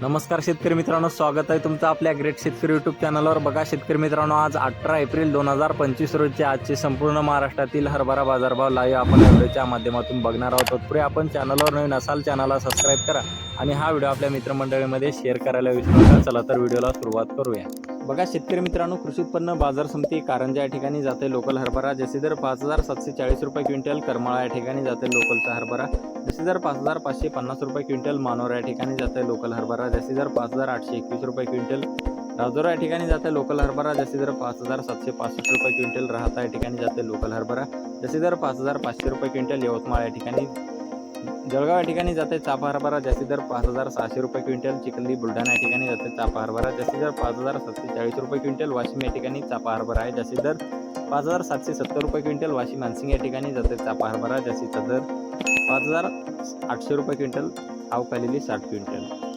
नमस्कार शेतकरी मित्रांनो स्वागत आहे तुमचं आपल्या ग्रेट शेतकरी युट्यूब चॅनलवर बघा शेतकरी मित्रांनो आज अठरा एप्रिल दोन हजार पंचवीस रोजचे आजचे संपूर्ण महाराष्ट्रातील हरभरा बाजारभाव लाईव्ह आपण व्हिडिओच्या माध्यमातून बघणार आहोत. तत्पूर्वी आपण चॅनलवर नवीन असाल चॅनलला सबस्क्राईब करा आणि हा व्हिडिओ आपल्या मित्रमंडळीमध्ये शेअर करायला विसरू नका. चला तर व्हिडिओला सुरुवात करूया. बघा शेतकरी मित्रांनो कृषी उत्पन्न बाजार समिती कारंजा या ठिकाणी जाते. लोकल हरभरा जसे दर पाच हजार सातशे चाळीस रुपये क्विंटल करमाळा या ठिकाणी जाते लोकलचा हरभरा. जसे दर पाच हजार पाचशे पन्नास रुपये क्विंटल मानोरा या ठिकाणी जाते लोकल हरभरा. जसे दर पाच हजार आठशे एकवीस रुपये क्विंटल राजोरा या ठिकाणी जाते लोकल हरभरा. जसे दर पाच हजार सातशे पासष्ट रुपये क्विंटल राहता या ठिकाणी जाते लोकल हरभरा. जसे दर पाच हजार पाचशे रुपये क्विंटल यवतमाळ या ठिकाणी जळगाव या ठिकाणी जाते चापा हरभरा जास्तीत दर पाच हजार सहाशे रुपये क्विंटल. चिखली बुलढाणा या ठिकाणी जाते चापा हरभरा जास्तीत दर पाच हजार सातशे चाळीस रुपये क्विंटल. वाशिम या ठिकाणी चापा हरभरा आहे जास्तीत दर पाच हजार सातशे सत्तर रुपये क्विंटल. वाशिम मानसिंग या ठिकाणी जाते चापा हरभरा जास्तीचा दर पाच हजार आठशे रुपये क्विंटल. अवकालेली साठ क्विंटल.